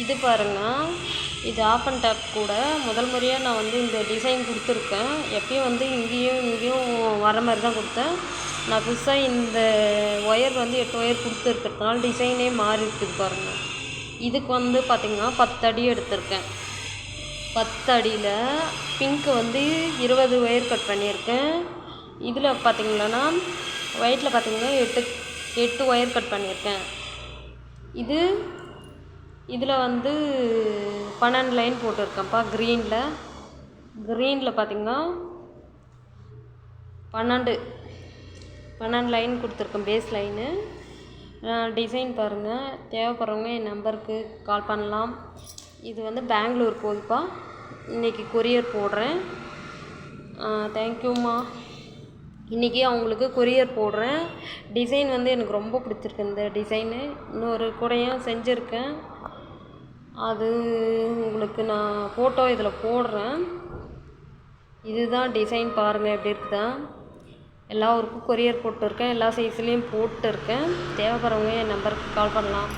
இது பாருங்கள் இது ஆஃப் அண்ட் டாப் கூட. முதல் முறையாக நான் வந்து இந்த டிசைன் கொடுத்துருக்கேன். எப்பயும் வந்து இங்கேயும் இங்கேயும் வர மாதிரி தான் கொடுத்தேன். நான் புதுசாக இந்த ஒயர் வந்து எட்டு ஒயர் கொடுத்துருக்கிறதுனால டிசைனே மாறி இருக்குது பாருங்கள் இதுக்கு வந்து பார்த்திங்கன்னா பத்து அடி எடுத்திருக்கேன். பத்து அடியில் பிங்க்கு வந்து இருபது ஒயர் கட் பண்ணியிருக்கேன். இதில் பார்த்திங்கன்னா ஒயிட்டில் பார்த்தீங்கன்னா எட்டு எட்டு ஒயர் கட் பண்ணியிருக்கேன். இது இதில் வந்து பன்னெண்டு லைன் போட்டிருக்கேன்ப்பா க்ரீனில். க்ரீனில் பார்த்திங்கன்னா பன்னெண்டு. பன்னெண்டு லைன் கொடுத்துருக்கேன் பேஸ் லைனு டிசைன் பாருங்கள் தேவைப்படுறவங்க என் நம்பருக்கு கால் பண்ணலாம். இது வந்து பெங்களூர் போகுதுப்பா. இன்றைக்கி கொரியர் போடுறேன். தேங்க்யூம்மா இன்றைக்கி அவங்களுக்கு கொரியர் போடுறேன். டிசைன் வந்து எனக்கு ரொம்ப பிடிச்சிருக்கு இந்த டிசைனு இன்னொரு கூடையும் செஞ்சுருக்கேன். அது உங்களுக்கு நான் ஃபோட்டோ இதில் போடுறேன். இதுதான் டிசைன் பாருங்கள் எப்படி இருக்குதா? எல்லா ஊருக்கும் கொரியர் போட்டிருக்கேன் எல்லா சைஸ்லேயும் போட்டிருக்கேன். தேவைப்படுறவங்க என் நம்பருக்கு கால் பண்ணலாம்.